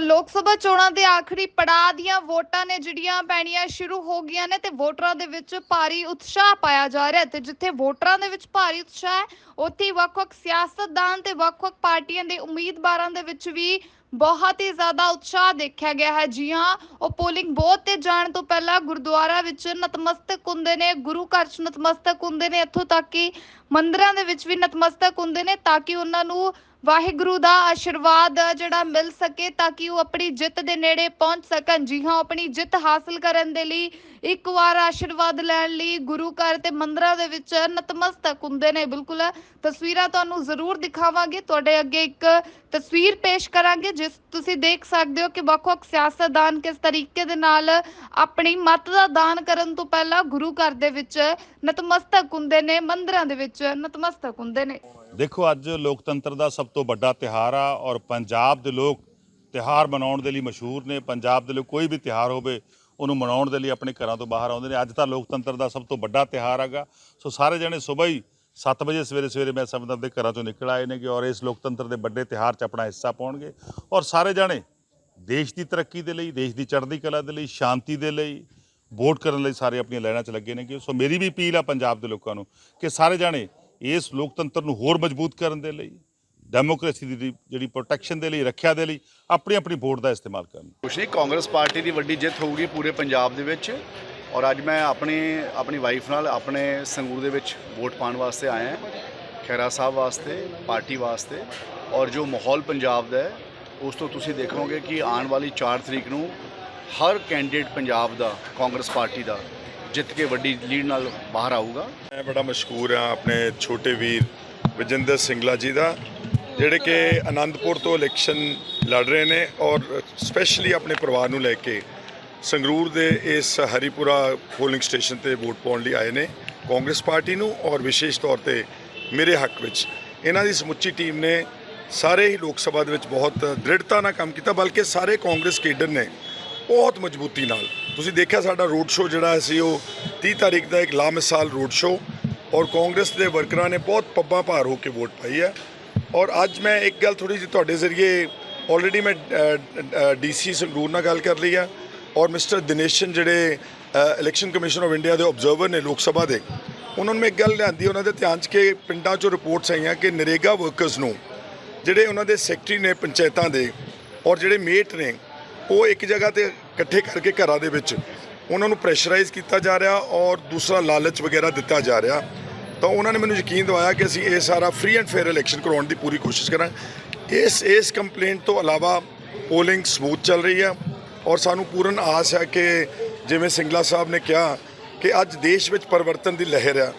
ਤਾਂ ਲੋਕ ਸਭਾ ਚੋਣਾਂ ਦੇ ਆਖਰੀ ਪੜਾਅ ਦੀਆਂ ਵੋਟਾਂ ਨੇ ਜਿਹੜੀਆਂ ਪੈਣੀਆਂ ਸ਼ੁਰੂ ਹੋ ਗਈਆਂ ਨੇ ਤੇ ਵੋਟਰਾਂ ਦੇ ਵਿੱਚ ਭਾਰੀ ਉਤਸ਼ਾਹ ਪਾਇਆ ਜਾ ਰਿਹਾ ਤੇ ਜਿੱਥੇ ਵੋਟਰਾਂ ਦੇ ਵਿੱਚ ਭਾਰੀ ਉਤਸ਼ਾਹ ਹੈ, ਉੱਥੇ ਵੱਖ-ਵੱਖ ਸਿਆਸਤਦਾਨ ਤੇ ਵੱਖ-ਵੱਖ ਪਾਰਟੀਆਂ ਦੇ ਉਮੀਦਵਾਰਾਂ ਦੇ ਵਿੱਚ ਵੀ ਬਹੁਤ ਹੀ ਜ਼ਿਆਦਾ ਉਤਸ਼ਾਹ ਦੇਖਿਆ ਗਿਆ ਹੈ। ਜੀ ਹਾਂ, ਉਹ ਪੋਲਿੰਗ ਬੋਥ ਤੇ ਜਾਣ ਤੋਂ ਪਹਿਲਾਂ ਗੁਰਦੁਆਰਾ ਵਿੱਚ ਨਤਮਸਤਕ ਹੁੰਦੇ ਨੇ, ਗੁਰੂ ਘਰ 'ਚ ਨਤਮਸਤਕ ਹੁੰਦੇ ਨੇ, ਇੱਥੋਂ ਤੱਕ ਕਿ ਮੰਦਿਰਾਂ ਦੇ ਵਿੱਚ ਵੀ ਨਤਮਸਤਕ ਹੁੰਦੇ ਨੇ ਤਾਂ ਕਿ ਉਹਨਾਂ ਨੂੰ ਵਾਹਿਗੁਰੂ ਦਾ ਆਸ਼ੀਰਵਾਦ ਜਿਹੜਾ ਮਿਲ ਸਕੇ ਤਾਂ ਕਿ ਉਹ ਆਪਣੀ ਜਿੱਤ ਦੇ ਨੇੜੇ ਪਹੁੰਚ ਸਕਣ। ਜੀ ਹਾਂ, ਆਪਣੀ ਜਿੱਤ ਹਾਸਲ ਕਰਨ ਦੇ ਲਈ ਇੱਕ ਵਾਰ ਆਸ਼ੀਰਵਾਦ ਲੈਣ ਲਈ ਗੁਰੂ ਘਰ ਤੇ ਮੰਦਰਾਂ ਦੇ ਵਿੱਚ ਨਤਮਸਤਕ ਹੁੰਦੇ ਨੇ। ਬਿਲਕੁਲ, ਤਸਵੀਰਾਂ ਤੁਹਾਨੂੰ ਜ਼ਰੂਰ ਦਿਖਾਵਾਂਗੇ। ਤੁਹਾਡੇ ਅੱਗੇ ਇੱਕ ਤਸਵੀਰ ਪੇਸ਼ ਕਰਾਂਗੇ, ਜਿਸ ਤੁਸੀਂ ਦੇਖ ਸਕਦੇ ਹੋ ਕਿ ਵੱਖ-ਵੱਖ ਸਿਆਸਤਦਾਨ ਕਿਸ ਤਰੀਕੇ ਦੇ ਨਾਲ ਆਪਣੀ ਮਤ ਦਾ ਦਾਨ ਕਰਨ ਤੋਂ ਪਹਿਲਾਂ ਗੁਰੂ ਘਰ ਦੇ ਵਿੱਚ ਨਤਮਸਤਕ ਹੁੰਦੇ ਨੇ, ਮੰਦਰਾਂ ਦੇ ਵਿੱਚ ਨਤਮਸਤਕ ਹੁੰਦੇ ਨੇ। ਦੇਖੋ, ਅੱਜ ਲੋਕਤੰਤਰ ਦਾ ਸਭ ਤੋਂ ਵੱਡਾ ਤਿਹਾਰ ਆ ਔਰ ਪੰਜਾਬ ਦੇ ਲੋਕ ਤਿਹਾਰ ਮਨਾਉਣ ਦੇ ਲਈ ਮਸ਼ਹੂਰ ਨੇ। ਪੰਜਾਬ ਦੇ ਲੋਕ ਕੋਈ ਵੀ ਤਿਹਾਰ ਹੋਵੇ, ਉਹਨੂੰ ਮਨਾਉਣ ਦੇ ਲਈ ਆਪਣੇ ਘਰਾਂ ਤੋਂ ਬਾਹਰ ਆਉਂਦੇ ਨੇ। ਅੱਜ ਤਾਂ ਲੋਕਤੰਤਰ ਦਾ ਸਭ ਤੋਂ ਵੱਡਾ ਤਿਹਾਰ ਹੈਗਾ। ਸੋ ਸਾਰੇ ਜਣੇ ਸਵੇਰ ਹੀ 7 ਵਜੇ ਸਵੇਰੇ ਸਵੇਰੇ ਮੈਂ ਸਮਝਦਾ ਦੇ ਘਰਾਂ 'ਚੋਂ ਨਿਕਲ ਆਏ ਨੇ ਕਿ ਔਰ ਇਸ ਲੋਕਤੰਤਰ ਦੇ ਵੱਡੇ ਤਿਹਾਰ 'ਚ ਆਪਣਾ ਹਿੱਸਾ ਪਾਉਣਗੇ। ਔਰ ਸਾਰੇ ਜਾਣੇ ਦੇਸ਼ ਦੀ ਤਰੱਕੀ ਦੇ ਲਈ, ਦੇਸ਼ ਦੀ ਚੜ੍ਹਦੀ ਕਲਾ ਦੇ ਲਈ, ਸ਼ਾਂਤੀ ਦੇ ਲਈ, ਵੋਟ ਕਰਨ ਲਈ ਸਾਰੇ ਆਪਣੀਆਂ ਲਾਈਨਾਂ 'ਚ ਲੱਗੇ ਨੇ ਕਿ ਸੋ ਮੇਰੀ ਵੀ ਅਪੀਲ ਆ ਪੰਜਾਬ ਦੇ ਲੋਕਾਂ ਨੂੰ ਕਿ ਸਾਰੇ ਜਾਣੇ ਇਸ ਲੋਕਤੰਤਰ ਨੂੰ ਹੋਰ ਮਜ਼ਬੂਤ ਕਰਨ ਦੇ ਲਈ, ਡੈਮੋਕ੍ਰੇਸੀ ਦੀ ਜਿਹੜੀ ਪ੍ਰੋਟੈਕਸ਼ਨ ਦੇ ਲਈ, ਰੱਖਿਆ ਦੇ ਲਈ ਆਪਣੀ ਆਪਣੀ ਵੋਟ ਦਾ ਇਸਤੇਮਾਲ ਕਰਨ। ਕੁਛ ਨਹੀਂ, ਕਾਂਗਰਸ ਪਾਰਟੀ ਦੀ ਵੱਡੀ ਜਿੱਤ ਹੋਊਗੀ ਪੂਰੇ ਪੰਜਾਬ ਦੇ ਵਿੱਚ। ਔਰ ਅੱਜ ਮੈਂ ਆਪਣੇ, ਆਪਣੀ ਵਾਈਫ ਨਾਲ ਆਪਣੇ ਸੰਗਰੂਰ ਦੇ ਵਿੱਚ ਵੋਟ ਪਾਉਣ ਵਾਸਤੇ ਆਇਆ ਹਾਂ ਖੈਰਾ ਸਾਹਿਬ ਵਾਸਤੇ, ਪਾਰਟੀ ਵਾਸਤੇ। ਔਰ ਜੋ ਮਾਹੌਲ ਪੰਜਾਬ ਦਾ ਹੈ, ਉਸ ਤੋਂ ਤੁਸੀਂ ਦੇਖੋਗੇ ਕਿ ਆਉਣ ਵਾਲੀ 4 ਤਰੀਕ ਨੂੰ ਹਰ ਕੈਂਡੀਡੇਟ ਪੰਜਾਬ ਦਾ, ਕਾਂਗਰਸ ਪਾਰਟੀ ਦਾ ਜਿੱਤ ਕੇ ਵੱਡੀ ਲੀਡ ਨਾਲ ਬਾਹਰ ਆਊਗਾ। ਮੈਂ ਬੜਾ ਮਸ਼ਹੂਰ ਹਾਂ ਆਪਣੇ ਛੋਟੇ ਵੀਰ ਵਿਜੇਂਦਰ ਸਿੰਗਲਾ ਜੀ ਦਾ, ਜਿਹੜੇ ਕਿ ਆਨੰਦਪੁਰ ਤੋਂ ਇਲੈਕਸ਼ਨ ਲੜ ਰਹੇ ਨੇ ਔਰ ਸਪੈਸ਼ਲੀ ਆਪਣੇ ਪਰਿਵਾਰ ਨੂੰ ਲੈ ਕੇ ਸੰਗਰੂਰ ਦੇ ਇਸ ਹਰੀਪੁਰਾ ਪੋਲਿੰਗ ਸਟੇਸ਼ਨ ਤੇ ਵੋਟ ਪਾਉਣ ਲਈ ਆਏ ਨੇ ਕਾਂਗਰਸ ਪਾਰਟੀ ਨੂੰ ਔਰ ਵਿਸ਼ੇਸ਼ ਤੌਰ ਤੇ ਮੇਰੇ ਹੱਕ ਵਿੱਚ। ਇਹਨਾਂ ਦੀ ਸਮੁੱਚੀ ਟੀਮ ਨੇ ਸਾਰੇ ਹੀ ਲੋਕ ਸਭਾ ਦੇ ਵਿੱਚ ਬਹੁਤ ਦ੍ਰਿੜਤਾ ਨਾਲ ਕੰਮ ਕੀਤਾ, ਬਲਕਿ ਸਾਰੇ ਕਾਂਗਰਸ ਕੇਡਰ ਨੇ ਬਹੁਤ ਮਜ਼ਬੂਤੀ ਨਾਲ। ਤੁਸੀਂ ਦੇਖਿਆ ਸਾਡਾ ਰੋਡ ਸ਼ੋਅ ਜਿਹੜਾ ਸੀ, ਉਹ 30 ਤਾਰੀਖ ਦਾ ਇੱਕ ਲਾਮਿਸਾਲ ਰੋਡ ਸ਼ੋਅ, ਔਰ ਕਾਂਗਰਸ ਦੇ ਵਰਕਰਾਂ ਨੇ ਬਹੁਤ ਪੱਬਾਂ ਭਾਰ ਹੋ ਕੇ ਵੋਟ ਪਾਈ ਹੈ। ਔਰ ਅੱਜ ਮੈਂ ਇੱਕ ਗੱਲ ਥੋੜੀ ਜਿਹੀ ਤੁਹਾਡੇ ਜ਼ਰੀਏ ਆਲਰੇਡੀ ਮੈਂ ਡੀਸੀ ਸੰਗਰੂਰ ਨਾਲ ਗੱਲ ਕਰ ਲਈ ਆ। ਔਰ ਮਿਸਟਰ ਦਿਨੇਸ਼ਨ ਜਿਹੜੇ ਇਲੈਕਸ਼ਨ ਕਮਿਸ਼ਨ ਆਫ ਇੰਡੀਆ ਦੇ ਆਬਜ਼ਰਵਰ ਨੇ ਲੋਕ ਸਭਾ ਦੇ, ਉਹਨਾਂ ਨੂੰ ਮੈਂ ਇੱਕ ਗੱਲ ਲਿਆਂਦੀ, ਉਹਨਾਂ ਦੇ ਧਿਆਨ 'ਚ ਕਿ ਪਿੰਡਾਂ 'ਚੋਂ ਰਿਪੋਰਟਸ ਆਈਆਂ ਕਿ ਨਰੇਗਾ ਵਰਕਰਸ ਨੂੰ ਜਿਹੜੇ ਉਹਨਾਂ ਦੇ ਸੈਕਟਰੀ ਨੇ ਪੰਚਾਇਤਾਂ ਦੇ ਔਰ ਜਿਹੜੇ ਮੇਟ ਨੇ, ਉਹ ਇੱਕ ਜਗ੍ਹਾ ਤੇ ਇਕੱਠੇ ਕਰਕੇ ਘਰਾਂ ਦੇ ਵਿੱਚ ਉਹਨਾਂ ਨੂੰ ਪ੍ਰੈਸ਼ਰਾਈਜ਼ ਕੀਤਾ ਜਾ ਰਿਹਾ ਔਰ ਦੂਸਰਾ ਲਾਲਚ ਵਗੈਰਾ ਦਿੱਤਾ ਜਾ ਰਿਹਾ। ਤਾਂ ਉਹਨਾਂ ਨੇ ਮੈਨੂੰ ਯਕੀਨ ਦਿਵਾਇਆ ਕਿ ਅਸੀਂ ਇਹ ਸਾਰਾ ਫ੍ਰੀ ਐਂਡ ਫੇਅਰ ਇਲੈਕਸ਼ਨ ਕਰਾਉਣ ਦੀ ਪੂਰੀ ਕੋਸ਼ਿਸ਼ ਕਰਾਂਗੇ। ਇਸ ਇਸ ਕੰਪਲੇਂਟ ਤੋਂ ਇਲਾਵਾ ਪੋਲਿੰਗ ਸਮੂਥ ਚੱਲ ਰਹੀ ਹੈ। ਔਰ ਸਾਨੂੰ ਪੂਰਨ ਆਸ ਹੈ ਕਿ ਜਿਵੇਂ ਸਿੰਗਲਾ ਸਾਹਿਬ ਨੇ ਕਿਹਾ ਕਿ ਅੱਜ ਦੇਸ਼ ਵਿੱਚ ਪਰਿਵਰਤਨ ਦੀ ਲਹਿਰ ਆ